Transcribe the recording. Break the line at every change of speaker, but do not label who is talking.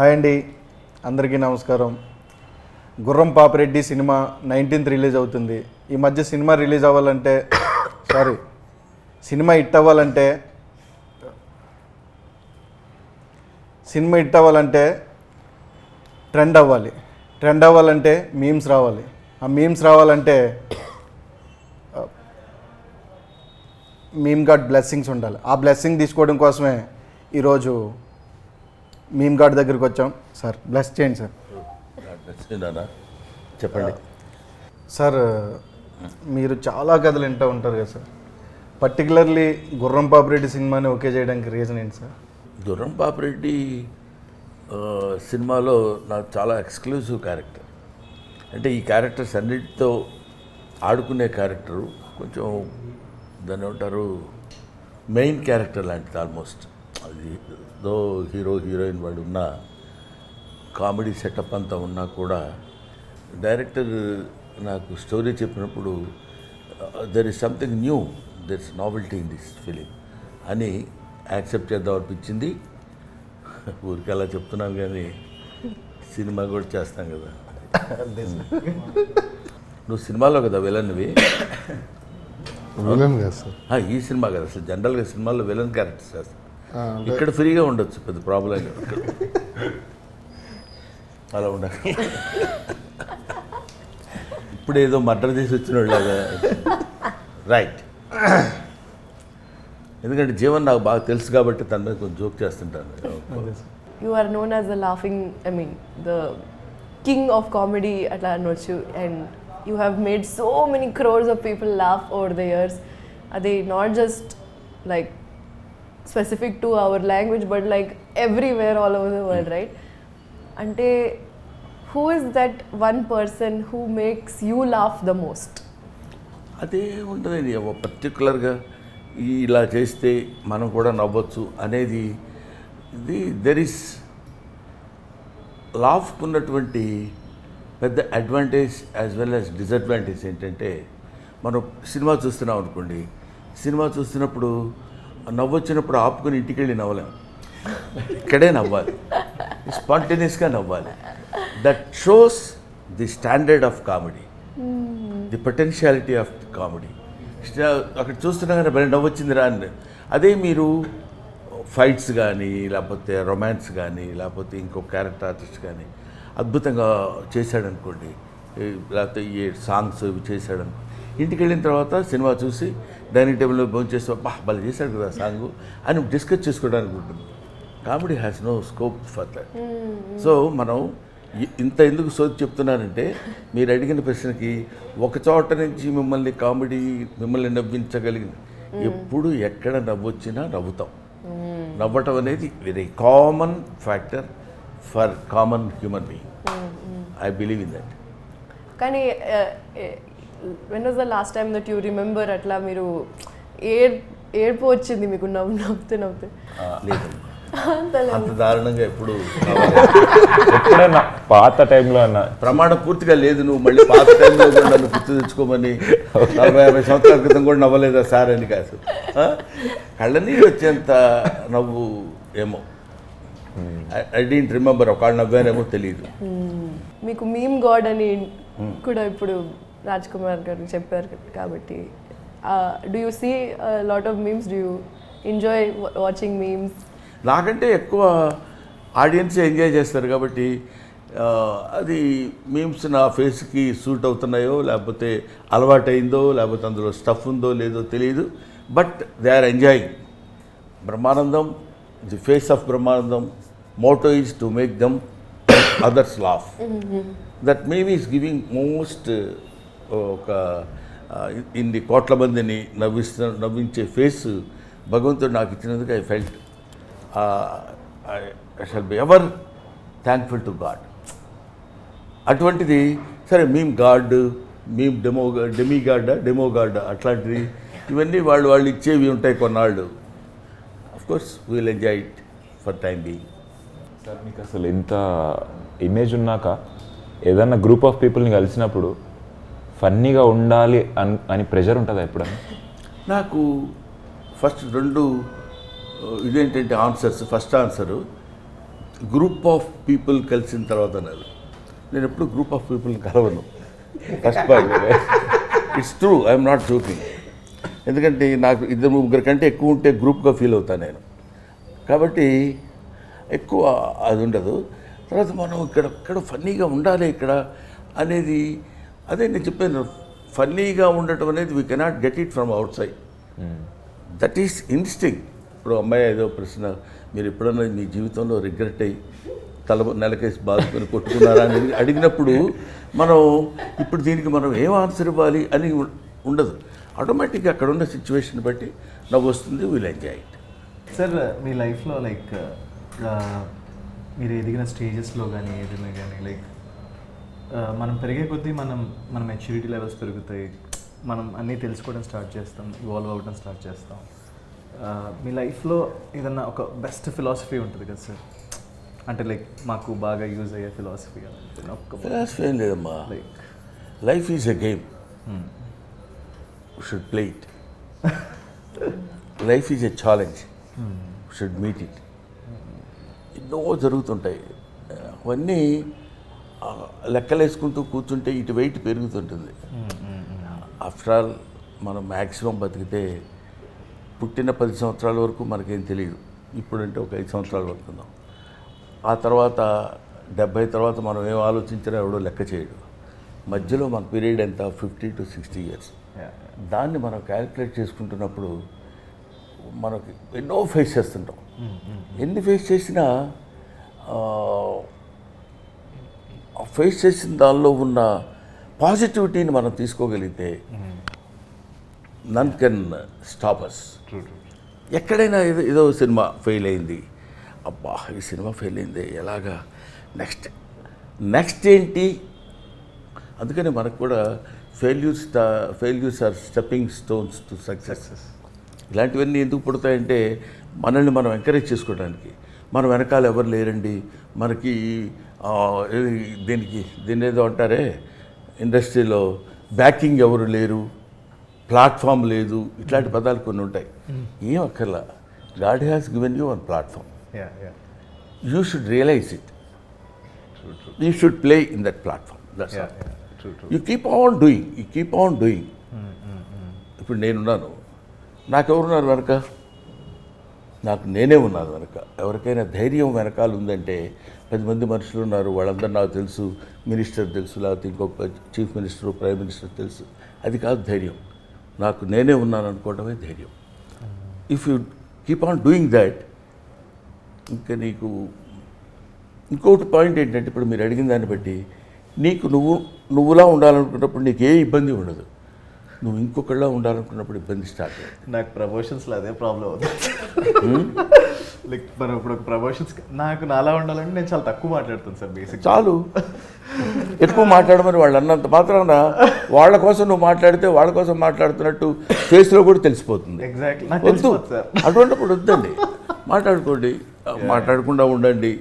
Hi అండి. అందరికీ నమస్కారం. గుర్రం పాపిరెడ్డి సినిమా నైన్టీన్త్ రిలీజ్ అవుతుంది. ఈ మధ్య సినిమా రిలీజ్ అవ్వాలంటే సారీ సినిమా హిట్ అవ్వాలంటే సినిమా హిట్ అవ్వాలంటే ట్రెండ్ అవ్వాలి. ట్రెండ్ అవ్వాలంటే మీమ్స్ రావాలి. ఆ మీమ్స్ రావాలంటే మీమ్ గాడ్ బ్లెస్సింగ్స్ ఉండాలి. ఆ బ్లెస్సింగ్ తీసుకోవడం కోసమే ఈరోజు మీమ్ గాడ్ దగ్గరికి వచ్చాం. సార్ బ్లెస్ చేయండి సార్.
చెప్పండి.
సార్ మీరు చాలా కథలు వింటూ ఉంటారు కదా సార్. పర్టికులర్లీ గుర్రం పాపిరెడ్డి సినిమాని ఓకే చేయడానికి రీజన్ ఏంటి సార్?
దుర్రం పాపిరెడ్డి సినిమాలో నాకు చాలా ఎక్స్క్లూజివ్ క్యారెక్టర్ అంటే ఈ క్యారెక్టర్స్ అన్నిటితో ఆడుకునే క్యారెక్టరు కొంచెం దాన్ని ఏమంటారు మెయిన్ క్యారెక్టర్ లాంటిది ఆల్మోస్ట్ దో హీరో హీరోయిన్ వాడు ఉన్న కామెడీ సెటప్ అంతా ఉన్నా కూడా డైరెక్టర్ నాకు స్టోరీ చెప్పినప్పుడు there is something new there is novelty in this film అని యాక్సెప్ట్ చేద్దాం అనిపించింది. ఊరికి అలా చెప్తున్నాను కానీ సినిమా కూడా చేస్తాం కదా. నువ్వు సినిమాలో కదా విలన్వి?
విలన్ కదా సార్.
ఆ, ఈ సినిమా కదా అసలు జనరల్గా సినిమాల్లో విలన్ క్యారెక్టర్స్ చేస్తాం
ఆ, అంటే
ఇక్కడ ఫ్రీగా ఉండొచ్చు పెద్ద ప్రాబ్లం అలా ఉండాలి ఇప్పుడు ఏదో మర్డర్ చేసి వచ్చిన వాళ్ళగా రైట్ ఎందుకంటే జీవన్ నాకు బాగా తెలుసు కాబట్టి తన మీద కొంచెం జోక్ చేస్తుంటాను
You are known as the laughing, I mean, the king of comedy at Anochu, and you have made so many crores of people laugh over the years. Are they not just specific to our language but like everywhere all over the world right అంటే who is that one person who makes you laugh the most
అదే ఉంటుంది పర్టికులర్గా ఇలా చేస్తే మనం కూడా నవ్వచ్చు అనేది the there is laugh ఉన్నటువంటి పెద్ద advantage as well as disadvantage ఏంటంటే మనం సినిమా చూస్తున్నాం అనుకోండి. సినిమా చూస్తున్నప్పుడు నవ్వొచ్చినప్పుడు ఆపుకొని ఇంటికి వెళ్ళి నవ్వలేము ఇక్కడే నవ్వాలి. స్పాంటేనియస్గా నవ్వాలి. That shows the standard of comedy the potentiality of comedy అక్కడ చూస్తున్నాగానే నవ్వు నవ్వొచ్చిందిరా అని. అదే మీరు ఫైట్స్ కానీ లేకపోతే రొమాన్స్ కానీ లేకపోతే ఇంకో క్యారెక్టర్ ఆర్టిస్ట్ కానీ అద్భుతంగా చేశాడనుకోండి లేకపోతే ఈ సాంగ్స్ ఇవి చేశాడనుకోండి ఇంటికి వెళ్ళిన తర్వాత సినిమా చూసి డైనింగ్ టేబుల్లో భోజనం చేస్తే బా భలే చేశాడు కదా సాంగ్ అని డిస్కస్ చేసుకోవడానికి ఉంటుంది. Comedy has no scope for that so మనం ఇంత ఎందుకు సోది చెప్తున్నానంటే మీరు అడిగిన ప్రశ్నకి ఒక చోట నుంచి మిమ్మల్ని కామెడీ మిమ్మల్ని నవ్వించగలిగింది. ఎప్పుడు ఎక్కడ నవ్వొచ్చినా నవ్వుతాం. నవ్వటం అనేది very common factor for common human being I believe in that
కానీ when was the last time that you remember అట్లా మీరు ఏడ్ ఏడుపు వచ్చింది మీకు నవ్వు నవ్వుతూ నవ్వుతూ? అంత
దారుణంగా ఎప్పుడు
ఎప్పుడైనా పాత టైంలో అన్న?
ప్రమాణం పూర్తిగా లేదు నువ్వు మళ్ళీ పాత టైంలో కూడా నన్ను గుర్తు తెచ్చుకోమని. నలభై యాభై సంవత్సరాల క్రితం కూడా నవ్వలేదా సార్ అని కాదు? కళ్ళనీరు వచ్చేంత నవ్వు ఏమో. ఐ డీంట్ రిమెంబర్ ఒకళ్ళు నవ్వారేమో తెలియదు
మీకు మీమ్ గాడ్ అని కూడా ఇప్పుడు రాజ్ కుమార్ గారు చెప్పారు కాబట్టి do you see lot of memes do you enjoy watching memes
నాకంటే ఎక్కువ ఆడియన్స్ ఎంజాయ్ చేస్తారు కాబట్టి అది మీమ్స్ నా ఫేస్కి సూట్ అవుతున్నాయో లేకపోతే అలవాటైందో లేకపోతే అందులో స్టఫ్ ఉందో లేదో తెలియదు but they are enjoying Brahmanandam the face of Brahmanandam motto is to make them others laugh that maybe is giving most ఒక ఇన్ని కోట్ల మందిని నవ్విస్తు నవ్వించే ఫేస్ భగవంతుడు నాకు ఇచ్చినందుకు I felt. I shall be ever thankful to god. అటువంటిది సరే మేము గాడ్ మేము demo demi god demo god అట్లాంటిది ఇవన్నీ వాళ్ళు వాళ్ళు ఇచ్చేవి ఉంటాయి కొన్నాళ్ళు. Of course we'll enjoy it for time being
sir మీకు అసలు ఇంత ఇమేజ్ ఉన్నాక ఏదన్నా గ్రూప్ ఆఫ్ పీపుల్ని కలిసినప్పుడు ఫన్నీగా ఉండాలి అని అని ప్రెషర్ ఉంటుందా ఎప్పుడన్నా?
నాకు ఫస్ట్ రెండు ఇదేంటంటే answers first answer group of people కలిసిన తర్వాత అన్నారు నేను ఎప్పుడు గ్రూప్ ఆఫ్ పీపుల్ని కలవను. First point it's true I'm not joking ఎందుకంటే నాకు ఇద్దరు ముగ్గురు కంటే ఎక్కువ ఉంటే గ్రూప్గా ఫీల్ అవుతాను నేను. కాబట్టి ఎక్కువ అది ఉండదు. తర్వాత మనం ఇక్కడ ఇక్కడ ఫన్నీగా ఉండాలి ఇక్కడ అనేది అదే నేను చెప్పాను ఫన్నీగా ఉండటం అనేది we cannot get it from outside that is instinct ఇప్పుడు అమ్మాయి ఏదో ప్రశ్న మీరు ఎప్పుడన్నా మీ జీవితంలో రిగ్రెట్ అయ్యి తల నెలకేసి బాధకొని కొట్టుకున్నారా అని అడిగినప్పుడు మనం ఇప్పుడు దీనికి మనం ఏం ఆన్సర్ ఇవ్వాలి అని ఉండదు. ఆటోమేటిక్గా అక్కడ ఉన్న సిచ్యువేషన్ బట్టి నవ్వు వస్తుంది వీల్ ఎంజాయ్ ఇట్
సార్ మీ లైఫ్లో లైక్ మీరు ఎదిగిన స్టేజెస్లో కానీ ఏదైనా కానీ లైక్ మనం పెరిగే కొద్దీ మనం మన మెచ్యూరిటీ లెవెల్స్ పెరుగుతాయి. మనం అన్నీ తెలుసుకోవడం స్టార్ట్ చేస్తాం ఇవాల్వ్ అవ్వడం స్టార్ట్ చేస్తాం. మీ లైఫ్లో ఏదన్నా ఒక బెస్ట్ ఫిలాసఫీ ఉంటుంది కదా సార్ అంటే లైక్ మాకు బాగా యూజ్ అయ్యే ఫిలాసఫీ
ఫిలాసఫీ ఏం లేదమ్మా.
Like
life is a game should play it life is a challenge should meet it ఎన్నో జరుగుతుంటాయి. అవన్నీ లెక్కలేసుకుంటూ కూర్చుంటే ఇటు వెయిట్ పెరుగుతుంటుంది. ఆఫ్టర్ ఆల్ మనం మ్యాక్సిమం బతికితే పుట్టిన పది సంవత్సరాల వరకు మనకేం తెలియదు. ఇప్పుడంటే ఒక ఐదు సంవత్సరాలు బతుకుందాం ఆ తర్వాత డెబ్బై తర్వాత మనం ఏం ఆలోచించినా ఎవడో లెక్క చేయడు. మధ్యలో మన పీరియడ్ ఎంత? Fifty to sixty years. దాన్ని మనం క్యాలిక్యులేట్ చేసుకుంటున్నప్పుడు మనకి ఎన్నో ఫేస్ చేస్తుంటాం. ఎన్ని ఫేస్ చేసినా ఫేస్ చేసిన దానిలో ఉన్న పాజిటివిటీని మనం తీసుకోగలిగితే నన్ కెన్ స్టాపర్స్ ఎక్కడైనా ఏదో ఏదో సినిమా ఫెయిల్ అయింది. అబ్బా ఈ సినిమా ఫెయిల్ అయింది ఎలాగా? నెక్స్ట్ నెక్స్ట్ ఏంటి? అందుకని మనకు కూడా failures failures are stepping stones to success ఇలాంటివన్నీ ఎందుకు పుడతాయంటే మనల్ని మనం ఎంకరేజ్ చేసుకోవడానికి. మన వెనకాల ఎవరు లేరండి? మనకి దీనికి దీని ఏదో అంటారే? ఇండస్ట్రీలో బ్యాకింగ్ ఎవరు లేరు? ప్లాట్ఫామ్ లేదు. ఇట్లాంటి పదాలు కొన్ని ఉంటాయి. ఏం అక్కర్లా? God has given you one platform.
Ya ya
you should realise it. You should play in that platform. That's
you
keep on doing you keep on doing ఇప్పుడు నేనున్నాను. నాకెవరున్నారు వెనక? నాకు నేనే ఉన్నాను వెనక. ఎవరికైనా ధైర్యం వెనకాల ఉందంటే పది మంది మనుషులు ఉన్నారు వాళ్ళందరూ నాకు తెలుసు మినిస్టర్ తెలుసు లేకపోతే ఇంకొక చీఫ్ మినిస్టర్ ప్రైమ్ మినిస్టర్ తెలుసు. అది కాదు ధైర్యం. నాకు నేనే ఉన్నాను అనుకోవడమే ధైర్యం. If you keep on doing that ఇంకా నీకు ఇంకొకటి పాయింట్ ఏంటంటే ఇప్పుడు మీరు అడిగిన దాన్ని బట్టి నీకు నువ్వు నువ్వులా ఉండాలనుకున్నప్పుడు నీకు ఏ ఇబ్బంది ఉండదు. నువ్వు ఇంకొకళ్ళ ఉండాలనుకున్నప్పుడు ఇబ్బంది స్టార్ట్
నాకు ప్రమోషన్స్లో అదే ప్రాబ్లం అవుతుంది. లైక్ మనం ఇప్పుడు ఒక ప్రమోషన్స్ నాకు నాలా ఉండాలంటే నేను చాలా తక్కువ మాట్లాడుతాను సార్ బేసిక్
చాలు. ఎక్కువ మాట్లాడమని వాళ్ళు అన్నంత మాత్రాన వాళ్ళ కోసం నువ్వు మాట్లాడితే వాళ్ళ కోసం మాట్లాడుతున్నట్టు ఫేస్లో కూడా తెలిసిపోతుంది.
ఎగ్జాక్ట్లీ
అటువంటిప్పుడు వద్దండి. మాట్లాడుకోండి. మాట్లాడకుండా ఉండండి.